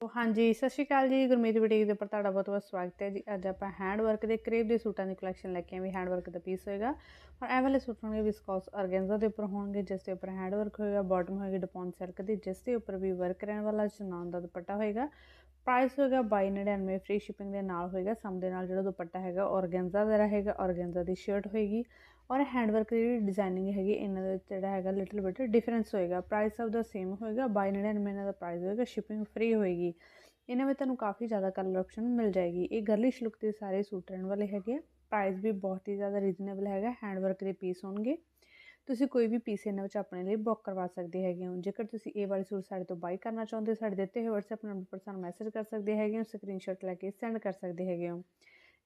ਉਹ ਹਾਂਜੀ, ਸਤਿ ਸ਼੍ਰੀ ਅਕਾਲ ਜੀ। ਗੁਰਮੀਤ ਬੁਟੀਕ ਦੇ ਉੱਪਰ ਤੁਹਾਡਾ ਬਹੁਤ ਬਹੁਤ ਸਵਾਗਤ ਹੈ ਜੀ। ਅੱਜ ਆਪਾਂ ਹੈਂਡ ਵਰਕ ਦੇ ਕਰੇਬ ਦੇ ਸੂਟਾਂ ਦੀ ਕਲੈਕਸ਼ਨ ਲੈ ਕੇ ਆਏ ਵੀ ਹੈਂਡ ਵਰਕ ਦਾ ਪੀਸ ਹੋਏਗਾ। ਔਰ ਇਹ ਵਾਲੇ ਸੂਟ ਹੋਣਗੇ ਵਿਸਕੋਸ ਆਰਗੈਂਜ਼ਾ ਦੇ ਉੱਪਰ ਹੋਣਗੇ, ਜਿਸ ਦੇ ਉੱਪਰ ਹੈਂਡ ਵਰਕ ਹੋਏਗਾ ਬਾਟਮ ਹੋਏਗੀ ਡਪੌਨ ਸਿਲਕ ਦੀ, ਜਿਸ ਦੇ ਉੱਪਰ ਵੀ ਵਰਕ ਰਹਿਣ ਵਾਲਾ ਚਨਾਨ ਦਾ ਦੁਪੱਟਾ ਹੋਏਗਾ। ਪ੍ਰਾਈਸ ਹੋਏਗਾ 2299 ਫ੍ਰੀ ਸ਼ਿਪਿੰਗ ਦੇ ਨਾਲ ਹੋਏਗਾ। ਸਮ ਦੇ ਨਾਲ ਜਿਹੜਾ ਦੁਪੱਟਾ ਹੈਗਾ ਆਰਗੈਂਜ਼ਾ ਦਾ ਰਹੇਗਾ ਆਰਗੈਂਜ਼ਾ ਦੀ ਸ਼ਰਟ ਹੋਏਗੀ। ਔਰ ਹੈਂਡ ਵਰਕ ਦੀ ਜਿਹੜੀ ਡਿਜ਼ਾਈਨਿੰਗ ਹੈਗੀ, ਇਹਨਾਂ ਦੇ ਜਿਹੜਾ ਹੈਗਾ ਲਿਟਲ ਬਿਟ ਡਿਫਰੈਂਸ ਹੋਏਗਾ। ਪ੍ਰਾਈਸ ਸਭ ਦਾ ਸੇਮ ਹੋਏਗਾ 2299 ਇਹਨਾਂ ਦਾ ਪ੍ਰਾਈਸ ਹੋਏਗਾ ਸ਼ਿਪਿੰਗ ਫ੍ਰੀ ਹੋਏਗੀ। ਇਹਨਾਂ ਵਿੱਚ ਤੁਹਾਨੂੰ ਕਾਫੀ ਜ਼ਿਆਦਾ ਕਲਰ ਆਪਸ਼ਨ ਮਿਲ ਜਾਏਗੀ। ਇਹ ਗਰਲਿਸ਼ ਲੁੱਕ ਦੇ ਸਾਰੇ ਸੂਟ ਰਹਿਣ ਵਾਲੇ ਹੈਗੇ ਪ੍ਰਾਈਸ ਵੀ ਬਹੁਤ ਹੀ ਜ਼ਿਆਦਾ ਰੀਜ਼ਨੇਬਲ ਹੈਗਾ ਹੈਂਡ ਵਰਕ ਦੇ ਪੀਸ ਹੋਣਗੇ। ਤੁਸੀਂ ਕੋਈ ਵੀ ਪੀਸ ਇਹਨਾਂ ਵਿੱਚ ਆਪਣੇ ਲਈ ਬੁੱਕ ਕਰਵਾ ਸਕਦੇ ਹੈਗੇ ਹੋ। ਜੇਕਰ ਤੁਸੀਂ ਇਹ ਵਾਲੇ ਸੂਟ ਸਾਡੇ ਤੋਂ ਬਾਈ ਕਰਨਾ ਚਾਹੁੰਦੇ ਹੋ, ਸਾਡੇ ਦਿੱਤੇ ਹੋਏ WhatsApp ਨੰਬਰ ਪਰ ਸਾਨੂੰ ਮੈਸੇਜ ਕਰ ਸਕਦੇ ਹੈਗੇ ਹੋ ਸਕਰੀਨਸ਼ਾਟ ਲੈ ਕੇ ਸੈਂਡ ਕਰ ਸਕਦੇ ਹੈਗੇ ਹੋ।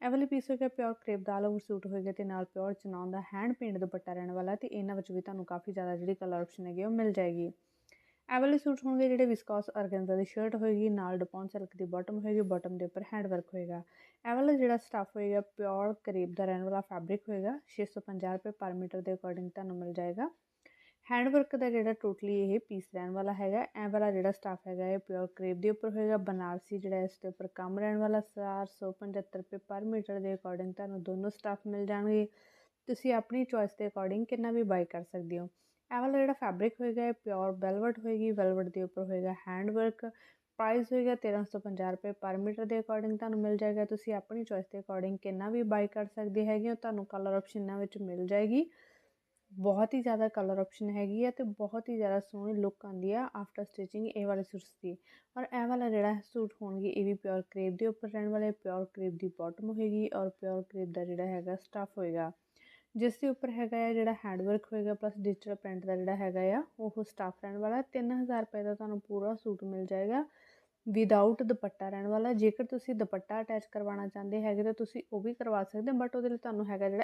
ਇਹ ਵਾਲੇ ਪੀਸ ਹੋਏਗਾ ਪਿਓਰ ਕ੍ਰੇਪ ਦਾ ਆਲ ਓਵਰ ਸੂਟ ਹੋਏਗਾ ਤੇ ਨਾਲ ਪਿਓਰ ਚਨਾਉਣ ਦਾ ਹੈਂਡ ਪੇਂਟ ਦੁਪੱਟਾ ਰਹਿਣ ਵਾਲਾ ਤੇ ਇਹਨਾਂ ਵਿੱਚ ਵੀ ਤੁਹਾਨੂੰ ਕਾਫੀ ਜ਼ਿਆਦਾ ਜਿਹੜੀ ਕਲਰ ਆਪਸ਼ਨ ਹੈਗੀ ਉਹ ਮਿਲ ਜਾਏਗੀ। ਇਹ ਵਾਲੇ ਸੂਟ ਹੋਣਗੇ ਜਿਹੜੇ ਵਿਸਕੋਸ ਆਰਗੈਂਜ਼ਾ ਦੀ ਸ਼ਰਟ ਹੋਏਗੀ, ਨਾਲ ਡਪੌਨ ਸਿਲਕ ਦੀ ਬਾਟਮ ਹੋਏਗੀ ਬਾਟਮ ਦੇ ਉੱਪਰ ਹੈਂਡ ਵਰਕ ਹੋਏਗਾ। ਇਹ ਵਾਲਾ ਜਿਹੜਾ ਸਟੱਫ ਹੋਏਗਾ ਪਿਓਰ ਕਰੀਬ ਦਾ ਰਹਿਣ ਵਾਲਾ ਫੈਬਰਿਕ ਹੋਏਗਾ 650 ਰੁਪਏ ਪਰ ਮੀਟਰ ਦੇ ਅਕੋਰਡਿੰਗ ਤੁਹਾਨੂੰ ਮਿਲ ਜਾਏਗਾ। ਹੈਂਡ ਵਰਕ ਦਾ ਜਿਹੜਾ ਟੋਟਲੀ ਇਹ ਪੀਸ ਰਹਿਣ ਵਾਲਾ ਹੈਗਾ, ਇਹ ਵਾਲਾ ਜਿਹੜਾ ਸਟਫ ਹੈਗਾ, ਇਹ ਪਿਓਰ ਕਰੇਪ ਦੇ ਉੱਪਰ ਹੋਏਗਾ, ਬਨਾਰਸੀ ਜਿਹੜਾ ਇਸ ਦੇ ਉੱਪਰ ਕੰਮ ਰਹਿਣ ਵਾਲਾ 475 ਰੁਪਏ ਪਰ ਮੀਟਰ ਦੇ ਅਕੋਰਡਿੰਗ ਤੁਹਾਨੂੰ ਦੋਨੋਂ ਸਟਫ ਮਿਲ ਜਾਣਗੇ। ਤੁਸੀਂ ਆਪਣੀ ਚੋਇਸ ਦੇ ਅਕੋਰਡਿੰਗ ਕਿੰਨਾ ਵੀ ਬਾਈ ਕਰ ਸਕਦੇ ਹੋ। ਇਹ ਵਾਲਾ ਜਿਹੜਾ ਫੈਬਰਿਕ ਹੋਏਗਾ, ਇਹ ਪਿਓਰ ਵੈਲਵਟ ਹੋਏਗੀ ਵੈਲਵਟ ਦੇ ਉੱਪਰ ਹੋਏਗਾ ਹੈਂਡ ਵਰਕ ਪ੍ਰਾਈਸ ਹੋਏਗਾ 1350 ਰੁਪਏ ਪਰ ਮੀਟਰ ਦੇ ਅਕੋਰਡਿੰਗ ਤੁਹਾਨੂੰ ਮਿਲ ਜਾਏਗਾ। ਤੁਸੀਂ ਆਪਣੀ ਚੋਇਸ ਦੇ ਅਕੋਰਡਿੰਗ ਕਿੰਨਾ ਵੀ ਬਾਈ ਕਰ ਸਕਦੇ ਹੈਗੇ ਹੋ, ਤੁਹਾਨੂੰ ਕਲਰ ਆਪਸ਼ਨਾਂ ਵਿੱਚ ਮਿਲ ਜਾਏਗੀ। ਬਹੁਤ ਹੀ ਜ਼ਿਆਦਾ ਕਲਰ ਆਪਸ਼ਨ ਹੈਗੀ ਹੈ ਤੇ ਬਹੁਤ ਹੀ ਜ਼ਿਆਦਾ ਸੋਹਣੀ ਲੁੱਕ ਆਉਂਦੀ ਆ ਆਫਟਰ ਸਟਿਚਿੰਗ ਇਹ ਵਾਲੇ ਸੂਟਸ ਦੀ। ਔਰ ਇਹ ਵਾਲਾ ਜਿਹੜਾ ਸੂਟ ਹੋਣਗੇ, ਇਹ ਵੀ ਪਿਓਰ ਕਰੇਪ ਦੇ ਉੱਪਰ ਰਹਿਣ ਵਾਲੇ ਪਿਓਰ ਕਰੇਪ ਦੀ ਬਾਟਮ ਹੋਏਗੀ ਔਰ ਪਿਓਰ ਕਰੇਪ ਦਾ ਜਿਹੜਾ ਹੈਗਾ ਸਟਫ ਹੋਏਗਾ। ਜਿਸ ਦੇ ਉੱਪਰ ਹੈਗਾ ਹੈ ਜਿਹੜਾ ਹੈਂਡ ਵਰਕ ਹੋਏਗਾ ਪਲੱਸ ਡਿਜੀਟਲ ਪ੍ਰਿੰਟ ਦਾ ਜਿਹੜਾ ਹੈਗਾ ਆ, ਉਹ ਸਟਾਫ ਰਹਿਣ ਵਾਲਾ। 3000 ਰੁਪਏ ਦਾ ਤੁਹਾਨੂੰ ਪੂਰਾ ਸੂਟ ਮਿਲ ਜਾਏਗਾ। ਵਿਦਆਊਟ ਦੁਪੱਟਾ ਰਹਿਣ ਵਾਲਾ। ਜੇਕਰ ਤੁਸੀਂ ਦੁਪੱਟਾ ਅਟੈਚ ਕਰਵਾਉਣਾ ਚਾਹੁੰਦੇ ਹੈਗੇ ਤਾਂ ਤੁਸੀਂ ਉਹ ਵੀ ਕਰਵਾ ਸਕਦੇ ਹੋ ਬਟ ਉਹਦੇ ਲਈ ਤੁਹਾਨੂੰ ਹੈਗਾ ਜਿਹੜਾ